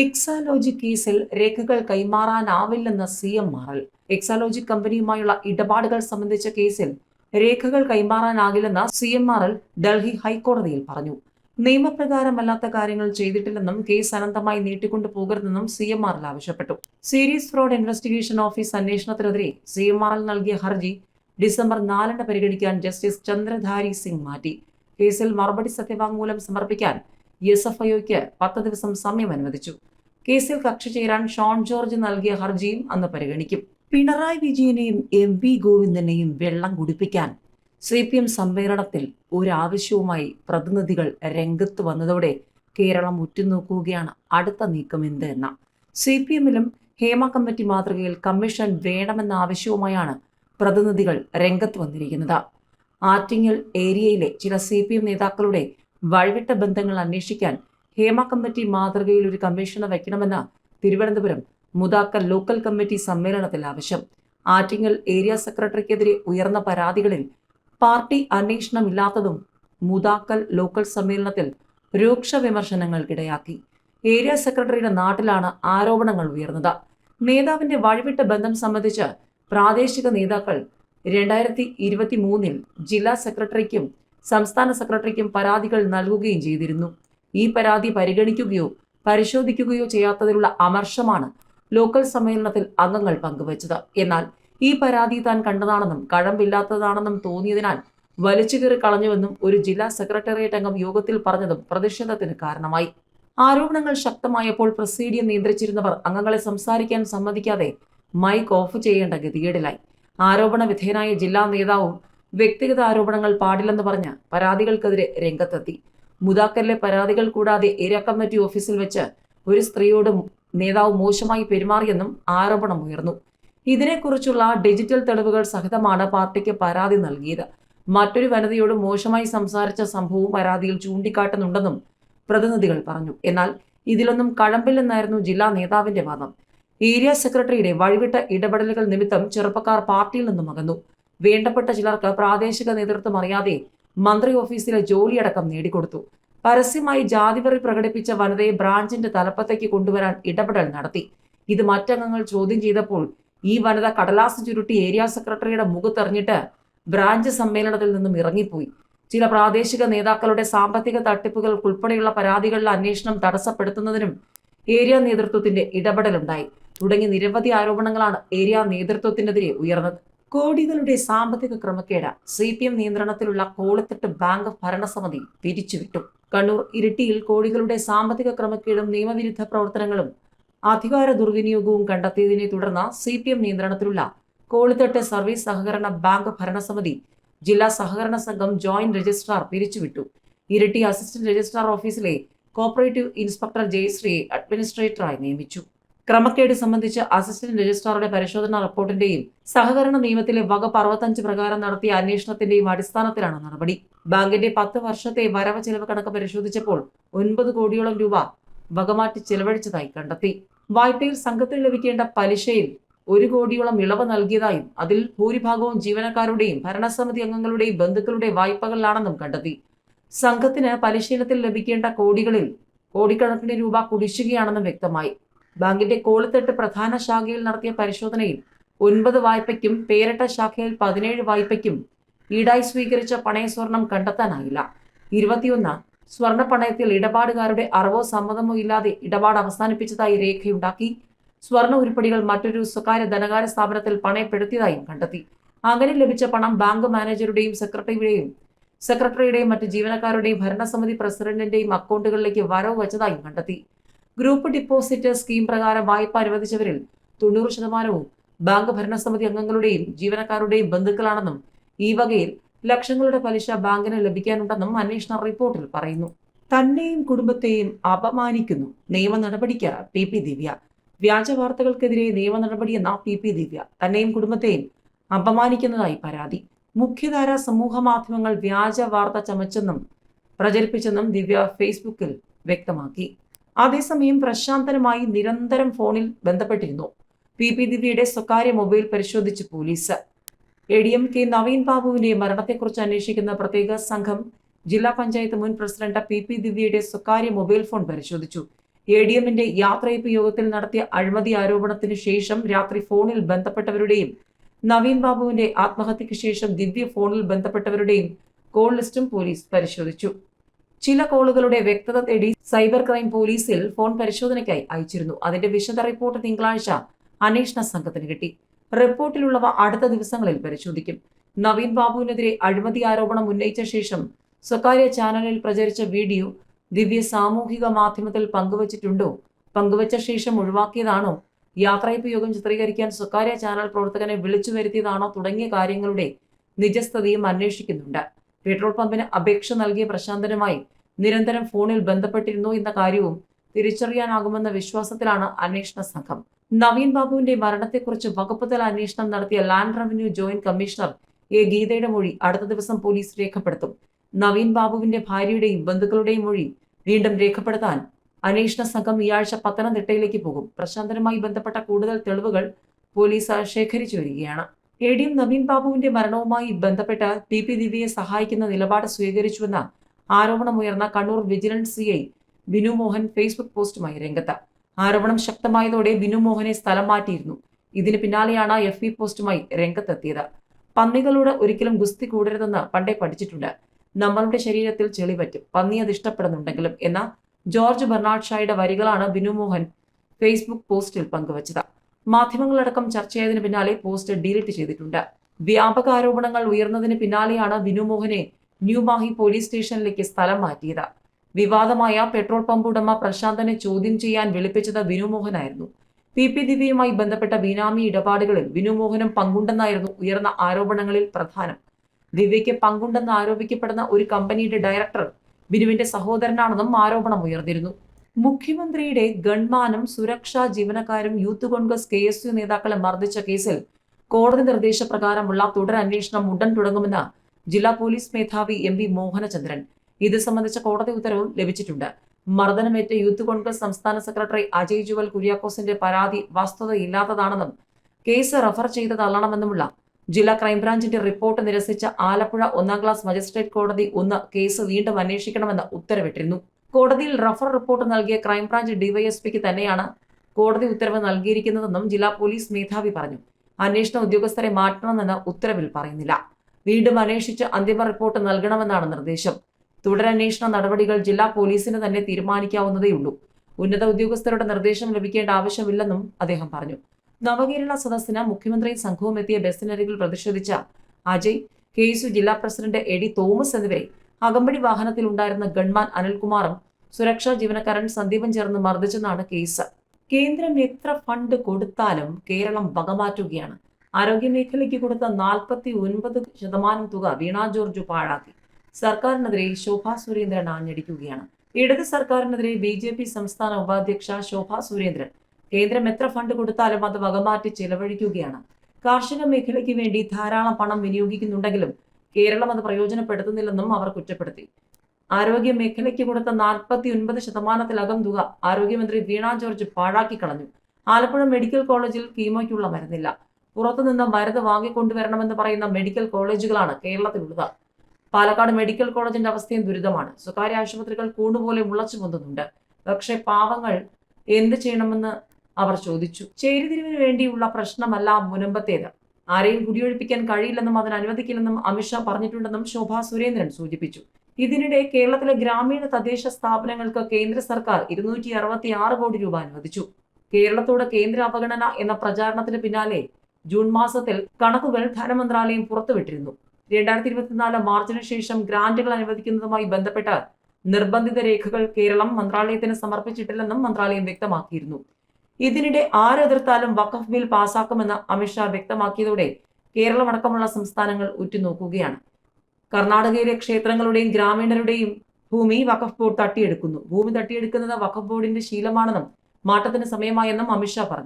എക്സാലോജി കേസിൽ രേഖകൾ കൈമാറാനാവില്ലെന്ന് സി എം മാറൽ. എക്സാലോജി കമ്പനിയുമായുള്ള ഇടപാടുകൾ സംബന്ധിച്ച കേസിൽ രേഖകൾ കൈമാറാനാകില്ലെന്ന് C M R L Delhi ഹൈക്കോടതിയിൽ പറഞ്ഞു. നിയമപ്രകാരമല്ലാത്ത കാര്യങ്ങൾ ചെയ്തിട്ടില്ലെന്നും കേസ് അനന്തമായി നീട്ടിക്കൊണ്ടു പോകരുതെന്നും സി എം ആർ എൽ ആവശ്യപ്പെട്ടു. സീരിയസ് ഫ്രോഡ് ഇൻവെസ്റ്റിഗേഷൻ ഓഫീസ് അന്വേഷണത്തിനെതിരെ സി എം ആർ എൽ നൽകിയ ഹർജി ഡിസംബർ നാലിന് പരിഗണിക്കാൻ ജസ്റ്റിസ് ചന്ദ്രധാരി സിംഗ് മാറ്റി. കേസിൽ മറുപടി സത്യവാങ്മൂലം സമർപ്പിക്കാൻ എസ് എഫ് ഐഒക്ക് പത്ത് ദിവസം സമയം അനുവദിച്ചു. കേസിൽ കക്ഷി ചേരാൻ ഷോൺ ജോർജ് നൽകിയ ഹർജിയും അന്ന് പരിഗണിക്കും. പിണറായി വിജയനെയും എം വി ഗോവിന്ദനെയും വെള്ളം കുടിപ്പിക്കാൻ സി പി എം സമ്മേളനത്തിൽ ഒരാവശ്യവുമായി പ്രതിനിധികൾ രംഗത്ത് വന്നതോടെ കേരളം ഉറ്റുനോക്കുകയാണ് അടുത്ത നീക്കം എന്ത് എന്ന. സി പി എമ്മിലും ഹേമ കമ്മിറ്റി മാതൃകയിൽ കമ്മീഷൻ വേണമെന്ന ആവശ്യവുമായാണ് പ്രതിനിധികൾ രംഗത്ത് വന്നിരിക്കുന്നത്. ആറ്റിങ്ങൽ ഏരിയയിലെ ചില സി പി എം നേതാക്കളുടെ വഴിവിട്ട ബന്ധങ്ങൾ അന്വേഷിക്കാൻ ഹേമ കമ്മിറ്റി മാതൃകയിൽ ഒരു കമ്മീഷനെ വയ്ക്കണമെന്ന് തിരുവനന്തപുരം മുതാക്കൽ ലോക്കൽ കമ്മിറ്റി സമ്മേളനത്തിൽ ആവശ്യം. ആറ്റിങ്ങൽ ഏരിയ സെക്രട്ടറിക്കെതിരെ ഉയർന്ന പരാതികളിൽ പാർട്ടി അന്വേഷണമില്ലാത്തതും മുതാക്കൽ ലോക്കൽ സമ്മേളനത്തിൽ രൂക്ഷ വിമർശനങ്ങൾക്കിടയാക്കി. ഏരിയ സെക്രട്ടറിയുടെ നാട്ടിലാണ് ആരോപണങ്ങൾ ഉയർന്നത്. നേതാവിന്റെ വഴിവിട്ട ബന്ധം സംബന്ധിച്ച് പ്രാദേശിക നേതാക്കൾ രണ്ടായിരത്തി ഇരുപത്തി മൂന്നിൽ ജില്ലാ സെക്രട്ടറിക്കും സംസ്ഥാന സെക്രട്ടറിക്കും പരാതികൾ നൽകുകയും ചെയ്തിരുന്നു. ഈ പരാതി പരിഗണിക്കുകയോ പരിശോധിക്കുകയോ ചെയ്യാത്തതിലുള്ള അമർഷമാണ് ലോക്കൽ സമ്മേളനത്തിൽ അംഗങ്ങൾ പങ്കുവച്ചത്. എന്നാൽ ഈ പരാതി താൻ കണ്ടതാണെന്നും കഴമ്പില്ലാത്തതാണെന്നും തോന്നിയതിനാൽ വലിച്ചുകീറി കളഞ്ഞുവെന്നും ഒരു ജില്ലാ സെക്രട്ടേറിയറ്റ് അംഗം യോഗത്തിൽ പറഞ്ഞതും പ്രതിഷേധത്തിന് കാരണമായി. ആരോപണങ്ങൾ ശക്തമായപ്പോൾ പ്രസീഡിയം നിയന്ത്രിച്ചിരുന്നവർ അംഗങ്ങളെ സംസാരിക്കാൻ സമ്മതിക്കാതെ മൈക്ക് ഓഫ് ചെയ്യേണ്ട ഗതികേടിലായി. ആരോപണ വിധേയനായ ജില്ലാ നേതാവും വ്യക്തിഗത ആരോപണങ്ങൾ പാടില്ലെന്ന് പറഞ്ഞ് പരാതികൾക്കെതിരെ രംഗത്തെത്തി. മുതാക്കലിലെ പരാതികൾ കൂടാതെ ഏരിയ കമ്മിറ്റി ഓഫീസിൽ വെച്ച് ഒരു സ്ത്രീയോട് നേതാവ് മോശമായി പെരുമാറിയെന്നും ആരോപണം ഉയർന്നു. ഇതിനെക്കുറിച്ചുള്ള ഡിജിറ്റൽ തെളിവുകൾ സഹിതമാണ് പാർട്ടിക്ക് പരാതി നൽകിയത്. മറ്റൊരു വനിതയോട് മോശമായി സംസാരിച്ച സംഭവവും പരാതിയിൽ ചൂണ്ടിക്കാട്ടുന്നുണ്ടെന്നും പ്രതിനിധികൾ പറഞ്ഞു. എന്നാൽ ഇതിലൊന്നും കഴമ്പില്ലെന്നായിരുന്നു ജില്ലാ നേതാവിന്റെ വാദം. ഏരിയ സെക്രട്ടറിയുടെ വഴിവിട്ട ഇടപെടലുകൾ നിമിത്തം ചെറുപ്പക്കാർ പാർട്ടിയിൽ നിന്നും അകന്നു. വേണ്ടപ്പെട്ട ചിലർക്ക് പ്രാദേശിക നേതൃത്വം അറിയാതെ മന്ത്രി ഓഫീസിലെ ജോലിയടക്കം നേടിക്കൊടുത്തു. പരസ്യമായി ജാതിവെറി പ്രകടിപ്പിച്ച വനിതയെ ബ്രാഞ്ചിന്റെ തലപ്പത്തേക്ക് കൊണ്ടുവരാൻ ഇടപെടൽ നടത്തി. ഇത് മറ്റംഗങ്ങൾ ചോദ്യം ചെയ്തപ്പോൾ ഈ വനിത കടലാസ് ചുരുട്ടി ഏരിയ സെക്രട്ടറിയുടെ മുഖത്തെറിഞ്ഞിട്ട് ബ്രാഞ്ച് സമ്മേളനത്തിൽ നിന്നും ഇറങ്ങിപ്പോയി. ചില പ്രാദേശിക നേതാക്കളുടെ സാമ്പത്തിക തട്ടിപ്പുകൾ ഉൾപ്പെടെയുള്ള പരാതികളിലെ അന്വേഷണം തടസ്സപ്പെടുത്തുന്നതിനും ഏരിയ നേതൃത്വത്തിന്റെ ഇടപെടലുണ്ടായി. തുടങ്ങി നിരവധി ആരോപണങ്ങളാണ് ഏരിയ നേതൃത്വത്തിനെതിരെ ഉയർന്നത്. കോടികളുടെ സാമ്പത്തിക ക്രമക്കേട് സി പി എം നിയന്ത്രണത്തിലുള്ള കോളത്തിട്ട് ബാങ്ക് ഭരണസമിതി പിരിച്ചുവിട്ടു. കണ്ണൂർ ഇരിട്ടിയിൽ കോടികളുടെ സാമ്പത്തിക ക്രമക്കേടും നിയമവിരുദ്ധ പ്രവർത്തനങ്ങളും അധികാര ദുർവിനിയോഗവും കണ്ടെത്തിയതിനെ തുടർന്ന് സി പി എം നിയന്ത്രണത്തിലുള്ള കോളിത്തട്ട് സർവീസ് സഹകരണ ബാങ്ക് ഭരണസമിതി ജില്ലാ സഹകരണ സംഘം ജോയിന്റ് രജിസ്ട്രാർ പിരിച്ചുവിട്ടു. ഇരിട്ടി അസിസ്റ്റന്റ് രജിസ്ട്രാർ ഓഫീസിലെ കോപ്പറേറ്റീവ് ഇൻസ്പെക്ടർ ജയശ്രീയെ അഡ്മിനിസ്ട്രേറ്ററായി നിയമിച്ചു. ക്രമക്കേട് സംബന്ധിച്ച് അസിസ്റ്റന്റ് രജിസ്ട്രാറുടെ പരിശോധനാ റിപ്പോർട്ടിന്റെയും സഹകരണ നിയമത്തിലെ വകുപ്പ് അറുപത്തഞ്ച് പ്രകാരം നടത്തിയ അന്വേഷണത്തിന്റെയും അടിസ്ഥാനത്തിലാണ് നടപടി. ബാങ്കിന്റെ പത്ത് വർഷത്തെ വരവ് ചെലവ് കണക്ക് പരിശോധിച്ചപ്പോൾ ഒൻപത് കോടിയോളം രൂപ വകമാറ്റി ചെലവഴിച്ചതായി കണ്ടെത്തി. വായ്പയിൽ സംഘത്തിൽ ലഭിക്കേണ്ട പലിശയിൽ ഒരു കോടിയോളം ഇളവ് നൽകിയതായും അതിൽ ഭൂരിഭാഗവും ജീവനക്കാരുടെയും ഭരണസമിതി അംഗങ്ങളുടെയും ബന്ധുക്കളുടെ വായ്പകളിലാണെന്നും കണ്ടെത്തി. സംഘത്തിന് പരിശീലനത്തിൽ ലഭിക്കേണ്ട കോടികളിൽ കോടിക്കണക്കിന് രൂപ കുടിശ്ശികയാണെന്നും വ്യക്തമായി. ബാങ്കിന്റെ കോളിത്തട്ട് പ്രധാന ശാഖയിൽ നടത്തിയ പരിശോധനയിൽ ഒൻപത് വായ്പയ്ക്കും പേരട്ട ശാഖയിൽ പതിനേഴ് വായ്പയ്ക്കും ഈടായി സ്വീകരിച്ച പണയസ്വർണം കണ്ടെത്താനായില്ല. ഇരുപത്തിയൊന്ന് സ്വർണ പണയത്തിൽ ഇടപാടുകാരുടെ അറിവോ സമ്മതമോ ഇല്ലാതെ ഇടപാട് അവസാനിപ്പിച്ചതായി രേഖയുണ്ടാക്കി. സ്വർണ ഉരുപ്പടികൾ മറ്റൊരു സ്വകാര്യ ധനകാര്യ സ്ഥാപനത്തിൽ പണയപ്പെടുത്തിയതായും കണ്ടെത്തി. അങ്ങനെ ലഭിച്ച പണം ബാങ്ക് മാനേജറുടെയും സെക്രട്ടറിയുടെയും സെക്രട്ടറിയുടെയും മറ്റ് ജീവനക്കാരുടെയും ഭരണസമിതി പ്രസിഡന്റിന്റെയും അക്കൗണ്ടുകളിലേക്ക് വരവ് വച്ചതായും കണ്ടെത്തി. ഗ്രൂപ്പ് ഡിപ്പോസിറ്റ് സ്കീം പ്രകാരം വായ്പ അനുവദിച്ചവരിൽ തൊണ്ണൂറ് ശതമാനവും ബാങ്ക് ഭരണസമിതി അംഗങ്ങളുടെയും ജീവനക്കാരുടെയും ബന്ധുക്കളാണെന്നും ഈ വകയിൽ ലക്ഷങ്ങളുടെ പലിശ ബാങ്കിന് ലഭിക്കാനുണ്ടെന്നും അന്വേഷണ റിപ്പോർട്ടിൽ പറയുന്നു. തന്നെയും കുടുംബത്തെയും അപമാനിക്കുന്നു. നിയമ നടപടിക്ക് പി പി ദിവ്യ. വ്യാജ വാർത്തകൾക്കെതിരെ നിയമ നടപടിയെന്ന പി പി ദിവ്യ. തന്നെയും കുടുംബത്തെയും അപമാനിക്കുന്നതായി പരാതി. മുഖ്യധാര സമൂഹ മാധ്യമങ്ങൾ വ്യാജ വാർത്ത ചമച്ചെന്നും പ്രചരിപ്പിച്ചെന്നും ദിവ്യ ഫേസ്ബുക്കിൽ വ്യക്തമാക്കി. അതേസമയം പ്രശാന്തനുമായി നിരന്തരം ഫോണിൽ ബന്ധപ്പെട്ടിരുന്നു. പി. പി. ദിവ്യയുടെ സ്വകാര്യ മൊബൈൽ പരിശോധിച്ച് police. A D M K Naveen ബാബുവിന്റെ മരണത്തെക്കുറിച്ച് അന്വേഷിക്കുന്ന പ്രത്യേക സംഘം ജില്ലാ പഞ്ചായത്ത് മുൻ പ്രസിഡന്റ് പി. പി. ദിവ്യയുടെ സ്വകാര്യ മൊബൈൽ ഫോൺ പരിശോധിച്ചു. എ ഡി എമ്മിന്റെ യാത്രയപ്പ് യോഗത്തിൽ നടത്തിയ അഴിമതി ആരോപണത്തിന് ശേഷം രാത്രി ഫോണിൽ ബന്ധപ്പെട്ടവരുടെയും നവീൻ ബാബുവിന്റെ ആത്മഹത്യയ്ക്ക് ശേഷം ദിവ്യ ഫോണിൽ ബന്ധപ്പെട്ടവരുടെയും കോൾ ലിസ്റ്റും പോലീസ് പരിശോധിച്ചു. ചില കോളുകളുടെ വ്യക്തത തേടി സൈബർ ക്രൈം പോലീസിൽ ഫോൺ പരിശോധനയ്ക്കായി അയച്ചിരുന്നു. അതിന്റെ വിശദ റിപ്പോർട്ട് തിങ്കളാഴ്ച അന്വേഷണ സംഘത്തിന് കിട്ടി. റിപ്പോർട്ടിലുള്ളവ അടുത്ത ദിവസങ്ങളിൽ പരിശോധിക്കും. നവീൻ ബാബുവിനെതിരെ അഴിമതി ആരോപണം ഉന്നയിച്ച ശേഷം സ്വകാര്യ ചാനലിൽ പ്രചരിച്ച വീഡിയോ ദിവ്യ സാമൂഹിക മാധ്യമത്തിൽ പങ്കുവച്ചിട്ടുണ്ടോ? പങ്കുവച്ച ശേഷം ഒഴിവാക്കിയതാണോ? യാത്രയപ്പ് യോഗം ചിത്രീകരിക്കാൻ സ്വകാര്യ ചാനൽ പ്രവർത്തകനെ വിളിച്ചു വരുത്തിയതാണോ? തുടങ്ങിയ കാര്യങ്ങളുടെ നിജസ്ഥിതിയും അന്വേഷിക്കുന്നുണ്ട്. പെട്രോൾ പമ്പിന് അപേക്ഷ നൽകിയ പ്രശാന്തനുമായി നിരന്തരം ഫോണിൽ ബന്ധപ്പെട്ടിരുന്നു എന്ന കാര്യവും തിരിച്ചറിയാനാകുമെന്ന വിശ്വാസത്തിലാണ് അന്വേഷണ സംഘം. നവീൻ ബാബുവിന്റെ മരണത്തെക്കുറിച്ച് വകുപ്പ് തല അന്വേഷണം നടത്തിയ land revenue joint commissioner A ഗീതയുടെ മൊഴി അടുത്ത ദിവസം പോലീസ് രേഖപ്പെടുത്തും. നവീൻ ബാബുവിന്റെ ഭാര്യയുടെയും ബന്ധുക്കളുടെയും മൊഴി വീണ്ടും രേഖപ്പെടുത്താൻ അന്വേഷണ സംഘം ഈ ആഴ്ച പത്തനംതിട്ടയിലേക്ക് പോകും. പ്രശാന്തനുമായി ബന്ധപ്പെട്ട കൂടുതൽ തെളിവുകൾ പോലീസ് ശേഖരിച്ചു വരികയാണ്. എ ഡി എം നവീൻ ബാബുവിന്റെ മരണവുമായി ബന്ധപ്പെട്ട് പി പി ദിവ്യയെ സഹായിക്കുന്ന നിലപാട് സ്വീകരിച്ചുവെന്ന ആരോപണമുയർന്ന Kannur vigilance C I Binu Mohan Facebook പോസ്റ്റുമായി രംഗത്ത്. ആരോപണം ശക്തമായതോടെ ബിനു മോഹനെ സ്ഥലം മാറ്റിയിരുന്നു. ഇതിന് പിന്നാലെയാണ് എഫ് ഇ പോസ്റ്റുമായി രംഗത്തെത്തിയത്. പന്നികളോട് ഒരിക്കലും ഗുസ്തി കൂടരുതെന്ന് പണ്ടേ പഠിച്ചിട്ടുണ്ട്. നമ്മളുടെ ശരീരത്തിൽ ചെളി പറ്റും. പന്നി അത് ഇഷ്ടപ്പെടുന്നുണ്ടെങ്കിലും എന്ന ജോർജ് ബെർണാഡ് ഷായുടെ വരികളാണ് ബിനു മോഹൻ ഫേസ്ബുക്ക് പോസ്റ്റിൽ പങ്കുവച്ചത്. മാധ്യമങ്ങളടക്കം ചർച്ചയായതിനു പിന്നാലെ പോസ്റ്റ് ഡിലീറ്റ് ചെയ്തിട്ടുണ്ട്. വ്യാപക ആരോപണങ്ങൾ ഉയർന്നതിന് പിന്നാലെയാണ് വിനുമോഹനെ ന്യൂമാഹി പോലീസ് സ്റ്റേഷനിലേക്ക് സ്ഥലം മാറ്റിയത്. വിവാദമായ പെട്രോൾ പമ്പ് ഉടമ പ്രശാന്തനെ ചോദ്യം ചെയ്യാൻ വിളിപ്പിച്ചത് വിനുമോഹനായിരുന്നു പി പി ദിവ്യയുമായി ബന്ധപ്പെട്ട ബിനാമി ഇടപാടുകളിൽ വിനുമോഹനും പങ്കുണ്ടെന്നായിരുന്നു ഉയർന്ന ആരോപണങ്ങളിൽ പ്രധാനം. ദിവ്യയ്ക്ക് പങ്കുണ്ടെന്ന് ആരോപിക്കപ്പെടുന്ന ഒരു കമ്പനിയുടെ ഡയറക്ടർ ബിനുവിന്റെ സഹോദരനാണെന്നും ആരോപണം ഉയർന്നിരുന്നു. മുഖ്യമന്ത്രിയുടെ ഗൺമാനും സുരക്ഷാ ജീവനക്കാരും youth Congress K S U നേതാക്കളെ മർദ്ദിച്ച കേസിൽ കോടതി നിർദ്ദേശപ്രകാരമുള്ള തുടരന്വേഷണം ഉടൻ തുടങ്ങുമെന്ന് ജില്ലാ പോലീസ് മേധാവി എം വി മോഹനചന്ദ്രൻ. ഇത് സംബന്ധിച്ച കോടതി ഉത്തരവും ലഭിച്ചിട്ടുണ്ട്. മർദ്ദനമേറ്റ യൂത്ത് കോൺഗ്രസ് സംസ്ഥാന സെക്രട്ടറി അജയ് ജുവൽ കുര്യാക്കോസിന്റെ പരാതി വസ്തുതയില്ലാത്തതാണെന്നും കേസ് റഫർ ചെയ്ത് തള്ളണമെന്നുമുള്ള ജില്ലാ ക്രൈംബ്രാഞ്ചിന്റെ റിപ്പോർട്ട് നിരസിച്ച ആലപ്പുഴ ഒന്നാം ക്ലാസ് മജിസ്ട്രേറ്റ് കോടതി ഒന്ന് കേസ് വീണ്ടും അന്വേഷിക്കണമെന്ന് ഉത്തരവിട്ടിരുന്നു. കോടതിയിൽ റഫർ റിപ്പോർട്ട് നൽകിയ ക്രൈംബ്രാഞ്ച് ഡിവൈഎസ്പിക്ക് തന്നെയാണ് കോടതി ഉത്തരവ് നൽകിയിരിക്കുന്നതെന്നും ജില്ലാ പോലീസ് മേധാവി പറഞ്ഞു. അന്വേഷണ ഉദ്യോഗസ്ഥരെ മാറ്റണമെന്ന് ഉത്തരവിൽ പറയുന്നില്ല. വീണ്ടും അന്വേഷിച്ച് അന്തിമ റിപ്പോർട്ട് നൽകണമെന്നാണ് നിർദ്ദേശം. തുടരന്വേഷണ നടപടികൾ ജില്ലാ പോലീസിന് തന്നെ തീരുമാനിക്കാവുന്നതേയുള്ളൂ ഉന്നത ഉദ്യോഗസ്ഥരുടെ നിർദ്ദേശം ലഭിക്കേണ്ട ആവശ്യമില്ലെന്നും അദ്ദേഹം പറഞ്ഞു. നവകേരള സദസ്സിന് മുഖ്യമന്ത്രിയും സംഘവും എത്തിയ ബസ്സിനരികിൽ പ്രതിഷേധിച്ച അജയ് കെ ജില്ലാ പ്രസിഡന്റ് എ ഡി തോമസ് എന്നിവരെ അകമ്പടി വാഹനത്തിൽ ഉണ്ടായിരുന്ന ഗൺമാൻ അനിൽകുമാറും സുരക്ഷാ ജീവനക്കാരൻ സന്ദീപൻ ചേർന്ന് മർദ്ദിച്ചെന്നാണ് കേസ്. കേന്ദ്രം എത്ര ഫണ്ട് കൊടുത്താലും കേരളം വകമാറ്റുകയാണ്. ആരോഗ്യമേഖലയ്ക്ക് കൊടുത്ത നാൽപ്പത്തി ഒൻപത് ശതമാനം തുക വീണാ ജോർജ് പാഴാക്കി. സർക്കാരിനെതിരെ ശോഭാ സുരേന്ദ്രൻ ആഞ്ഞടിക്കുകയാണ്. ഇടത് സർക്കാരിനെതിരെ ബി ജെ പി സംസ്ഥാന ഉപാധ്യക്ഷ ശോഭാ സുരേന്ദ്രൻ കേന്ദ്രം എത്ര ഫണ്ട് കൊടുത്താലും അത് വകമാറ്റി ചെലവഴിക്കുകയാണ്. കാർഷിക മേഖലയ്ക്ക് വേണ്ടി ധാരാളം പണം വിനിയോഗിക്കുന്നുണ്ടെങ്കിലും കേരളം അത് പ്രയോജനപ്പെടുത്തുന്നില്ലെന്നും അവർ കുറ്റപ്പെടുത്തി. ആരോഗ്യ മേഖലയ്ക്ക് കൊടുത്ത നാൽപ്പത്തി ഒൻപത് ശതമാനത്തിലകം തുക ആരോഗ്യമന്ത്രി വീണ ജോർജ് പാഴാക്കി കളഞ്ഞു. ആലപ്പുഴ മെഡിക്കൽ കോളേജിൽ കീമോയ്ക്കുള്ള മരുന്നില്ല. പുറത്തുനിന്ന് മരുന്ന് വാങ്ങിക്കൊണ്ടുവരണമെന്ന് പറയുന്ന മെഡിക്കൽ കോളേജുകളാണ് കേരളത്തിലുള്ളത്. പാലക്കാട് മെഡിക്കൽ കോളേജിന്റെ അവസ്ഥയും ദുരിതമാണ്. സ്വകാര്യ ആശുപത്രികൾ കൂടുപോലെ മുളച്ചു പൊന്തുന്നുണ്ട്. പക്ഷേ പാവങ്ങൾ എന്ത് ചെയ്യണമെന്ന് അവർ ചോദിച്ചു. ചേരിതിരിവിന് വേണ്ടിയുള്ള പ്രശ്നമല്ല മുനമ്പത്തേത്. ആരെയും കുടിയൊഴിപ്പിക്കാൻ കഴിയില്ലെന്നും അതിന് അനുവദിക്കില്ലെന്നും അമിത്ഷാ പറഞ്ഞിട്ടുണ്ടെന്നും ശോഭാ സുരേന്ദ്രൻ സൂചിപ്പിച്ചു. ഇതിനിടെ കേരളത്തിലെ ഗ്രാമീണ തദ്ദേശ സ്ഥാപനങ്ങൾക്ക് കേന്ദ്ര സർക്കാർ ഇരുന്നൂറ്റി അറുപത്തി ആറ് കോടി രൂപ അനുവദിച്ചു. കേരളത്തോട് കേന്ദ്ര അവഗണന എന്ന പ്രചാരണത്തിന് പിന്നാലെ ജൂൺ മാസത്തിൽ കണക്കുകൾ ധനമന്ത്രാലയം പുറത്തുവിട്ടിരുന്നു. രണ്ടായിരത്തി ഇരുപത്തിനാല് മാർച്ചിന് ശേഷം ഗ്രാന്റുകൾ അനുവദിക്കുന്നതുമായി ബന്ധപ്പെട്ട് നിർബന്ധിത രേഖകൾ കേരളം മന്ത്രാലയത്തിന് സമർപ്പിച്ചിട്ടില്ലെന്നും മന്ത്രാലയം വ്യക്തമാക്കിയിരുന്നു. ഇതിനിടെ ആരെതിർത്താലും വഖഫ് ബിൽ പാസാക്കുമെന്ന് അമിത്ഷാ വ്യക്തമാക്കിയതോടെ കേരളമടക്കമുള്ള സംസ്ഥാനങ്ങൾ ഉറ്റുനോക്കുകയാണ്. കർണാടകയിലെ ക്ഷേത്രങ്ങളുടെയും ഗ്രാമീണരുടെയും ഭൂമി വഖഫ് ബോർഡ് തട്ടിയെടുക്കുന്നു. ഭൂമി തട്ടിയെടുക്കുന്നത് വഖഫ് ബോർഡിന്റെ ശീലമാണെന്നും മാറ്റത്തിന് സമയമായെന്നും അമിത്ഷാ പറഞ്ഞു.